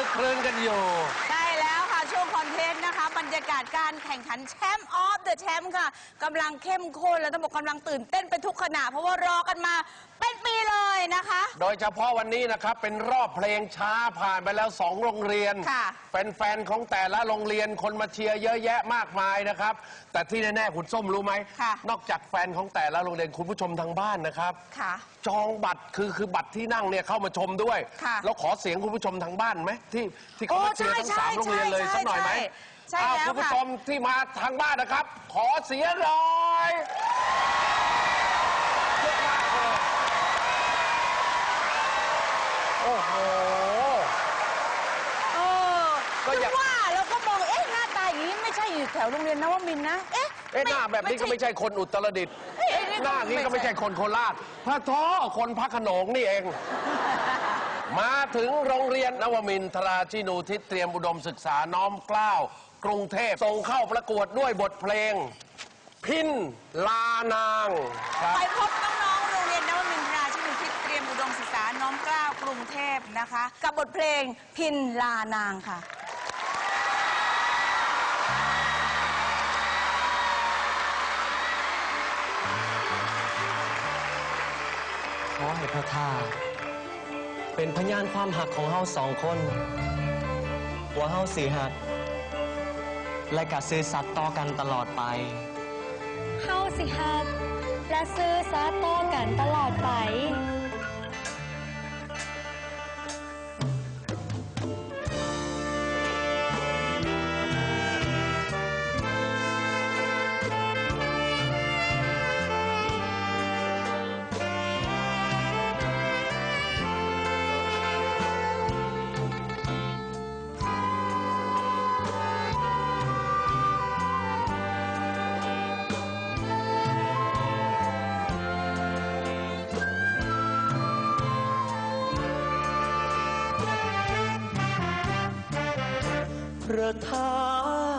ลึกคลื้นกันอยู่ ใช่แล้วค่ะ ช่วงคอนเทนต์นะคะ บรรยากาศการแข่งขันแชมป์ออฟเดอะแชมป์ค่ะกำลังเข้มข้นและต้องบอกกำลังตื่นเต้นไปทุกขณะ เพราะว่ารอกันมาเป็นปี เลยนะคะ โดยเฉพาะวันนี้นะครับ เป็นรอบเพลงช้าผ่านไปแล้วสองโรงเรียน ค่ะ แฟนๆของแต่ละโรงเรียนคนมาเชียร์เยอะแยะมากมายนะครับ แต่ที่แน่ๆคุณส้มรู้ไหม ค่ะ นอกจากแฟนของแต่ละโรงเรียนคุณผู้ชมทางบ้านนะครับ ค่ะ จองบัตรคือคือบัตรที่นั่งเนี่ยเข้ามาชมด้วย ค่ะ แล้วขอเสียงคุณผู้ชมทางบ้านไหมที่ที่เขาโอ้มาเชียร์ทั้งใช่สามโรงเรียนเลยใช่สักหน่อยไหมใช่อ้าวแล้วคุณผู้ค่ะชมที่มาทางบ้านนะครับ ขอเสียงหน่อยเย โอ้โห เออก็อยากถึงว่าแล้วก็มองเอ๊ะหน้าตาอย่างนี้ไม่ใช่อยู่แถวโรงเรียนนวมินทร์นะ เอ๊ะเอ๊ะหน้าแบบนี้ก็ไม่ใช่คนอุตรดิตถ์เอ๊ะนี่หน้านี้ก็ไม่ใช่คนโคราชพระท้อคนพระโขนงนี่เอง มาถึงโรงเรียนนวมินทราชินูทิศเตรียมอุดมศึกษาน้อมเกล้ากรุงเทพส่งเข้าประกวดด้วยบทเพลง พินลานางครับ ไปพบน้ พนะคะ กับบทเพลงพินลานางค่ะ ขอให้พระธาตุเป็นพยานความหักของเฮาสองคน ว่าเฮาสีหัก และกะซื้อสัตย์ต่อกันตลอดไป เฮาสิฮักและซื้อสาต่อกันตลอดไป ระธา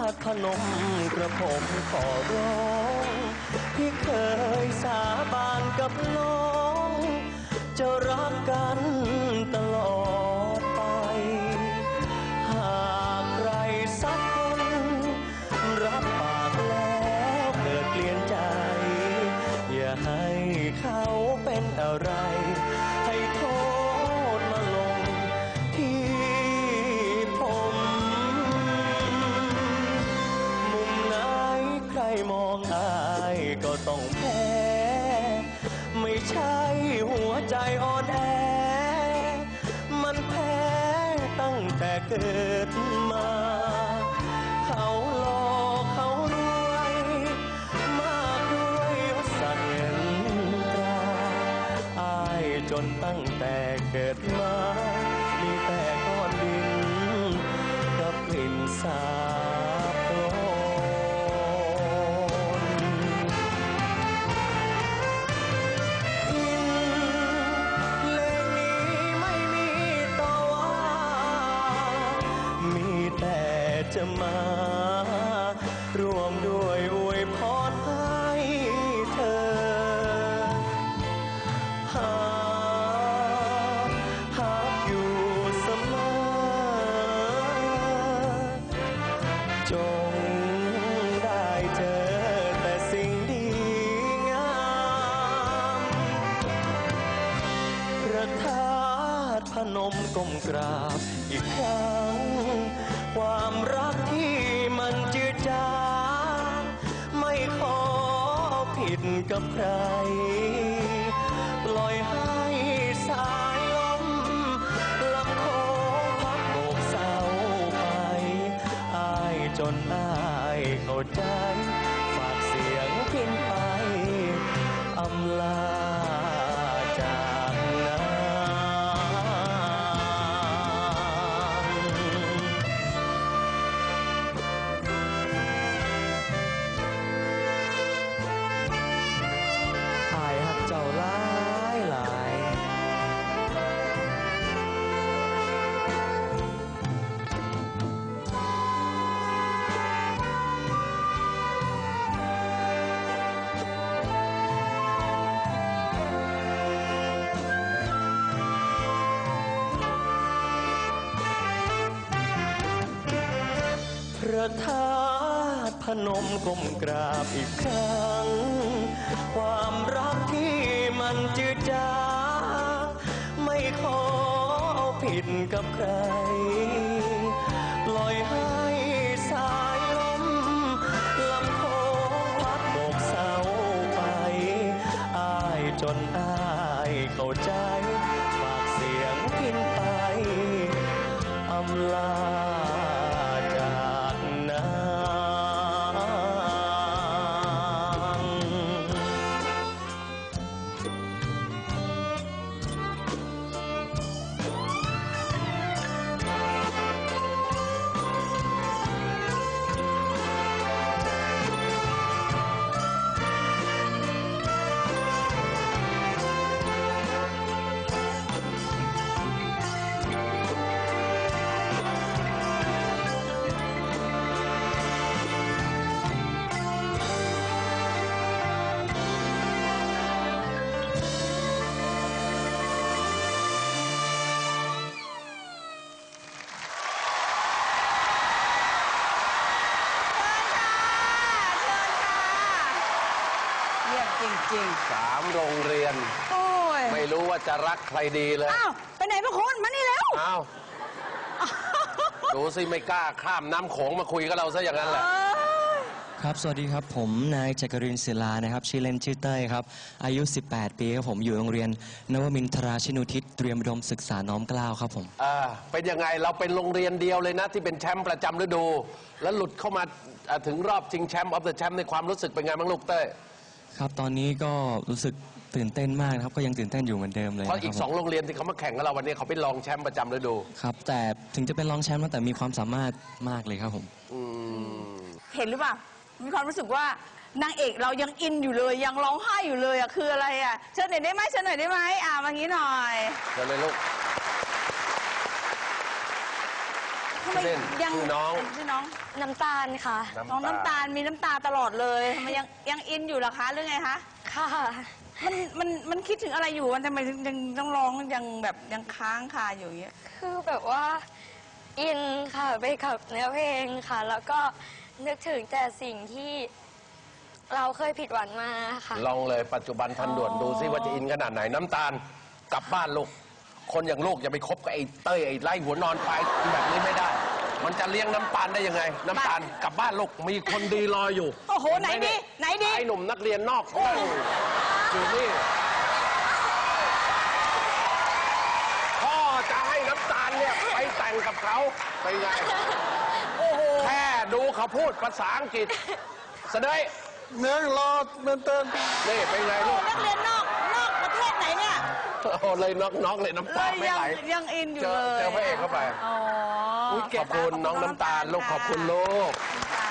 ตุพนมกระผมขอร้องที่เคยสาบานกับน้อง แต่เกิดมา เขาหลอกเขารวย มากด้วยยศศักดิ์เงินตราอายจนตั้งแต่เกิดมา แต่จะมารวมด้วยอวยพรให้เธอ หากหากอยู่เสมอ จงได้เจอแต่สิ่งดีงามพระธาตุพนมก้มกราบอีกครั้ง ความรักที่มันจืดจางไม่ขอผิดกับใคร ประทาตุพนมก้มกราบอีกครั้ง ความรักที่มันจืดจางไม่ขอเอาผิดกับใคร ปล่อยให้สายลมลำโพงพัดโบกเสาไป อายจนอายเข้าใจ ฝากเสียงพินไปอำลา จริงสามโรงเรียนๆโอ้ยไม่รู้ว่าจะรักใครดีเลย อ้าวไปไหนพระคุณมานี่แล้วอ้าวดูสิไม่กล้าข้ามน้ำโขงมาคุยกับเราซะอย่างนั้นแหละครับ สวัสดีครับ ผมนายจักรินทร์ศิลานะครับ ชื่อเล่นชื่อเต้ยครับ อายุ 18 ปีครับผม อยู่โรงเรียน นวมินทราชินุทิศ เตรียมอุดมศึกษาน้อมเกล้าวครับผม อ่าเป็นยังไงเราเป็นโรงเรียนเดียวเลยนะ ที่เป็นแชมป์ประจำฤดู แล้วหลุดเข้ามาอ่าถึงรอบชิงแชมป์ออฟเดอะแชมป์ในความรู้สึกเป็นไงบ้างลูกเต้ย ครับตอนนี้ก็รู้สึกตื่นเต้นมากนะครับก็ยังตื่นเต้นอยู่เหมือนเดิมเลยเพราะอีกนคบสองโรงเรียนที่เขามาแข่งกับเราวันนี้เขาเป็นรองแชมป์ประจำฤดูครับแต่ถึงจะเป็นรองแชมป์นะแต่มีความสามารถมากเลยครับผม อืมเห็นหรือเปล่า มีความรู้สึกว่านางเอกเรายังอินอยู่เลย ยังร้องไห้อยู่เลยอะคืออะไรอะเชิญหน่อยได้ไหมเชิญหน่อยได้ไหมอ่ามางี้หน่อย เดี๋ยวเลยลูก ทำไมเล่นยังชื่อน้อง ชื่อน้องน้ำตาลค่ะ น้องน้ำตาลมีน้ำตาตลอดเลยทำไมยังยังอินอยู่ล่ะคะหรือไงคะ ค่ะ มันมันมันคิดถึงอะไรอยู่มันทำไมถึงยังต้องร้องยังแบบยังค้างคาอยู่อย่างเงี้ย คือแบบว่า อินค่ะไปกับเนื้อเพลงค่ะ แล้วก็นึกถึงแต่สิ่งที่เราเคยผิดหวังมาค่ะ ลองเลยปัจจุบันทันด่วนดูซิว่าจะอินขนาดไหนน้ำตาลกลับบ้านลูก คนอย่างลูกอย่าไปคบกับไอ้เต้ยไอ้ไล่หัวนอนไปแบบนี้ไม่ได้ มันจะเลี้ยงน้ำตาลได้ยังไง น้ำตาลกลับบ้านลูกมีคนดีรออยู่โอ้โหไหนดีไหนดี ไอ้หนุ่มนักเรียนนอกนั่งอยู่นี่พ่อจะให้น้ำตาลเนี่ยไปแต่งกับเขาไปนไงโอ้โหแค่ดูเขาพูดภาษาอังกฤษเสดยเนื้อรอเนื้อเต้นนี่เป็นไงลูกนักเรียนนอกนอกประเทศไหนเนี่ยโอ้เลยน็อกๆเลยน้ำเลตายไม่ยังไหลยังอินอยู่เจอเลยเจอพระเอกเข้าไปอ๋อ ขอบคุณน้องน้ำตาลลูกขอบคุณลูกค่ะ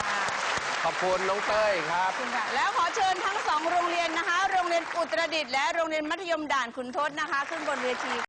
ขอบคุณน้องเต้ยครับ ขอบคุณค่ะแล้วขอเชิญทั้งสองโรงเรียนนะคะ โรงเรียนอุตรดิตถ์และโรงเรียนมัธยมด่านขุนทดนะคะ ขึ้นบนเวที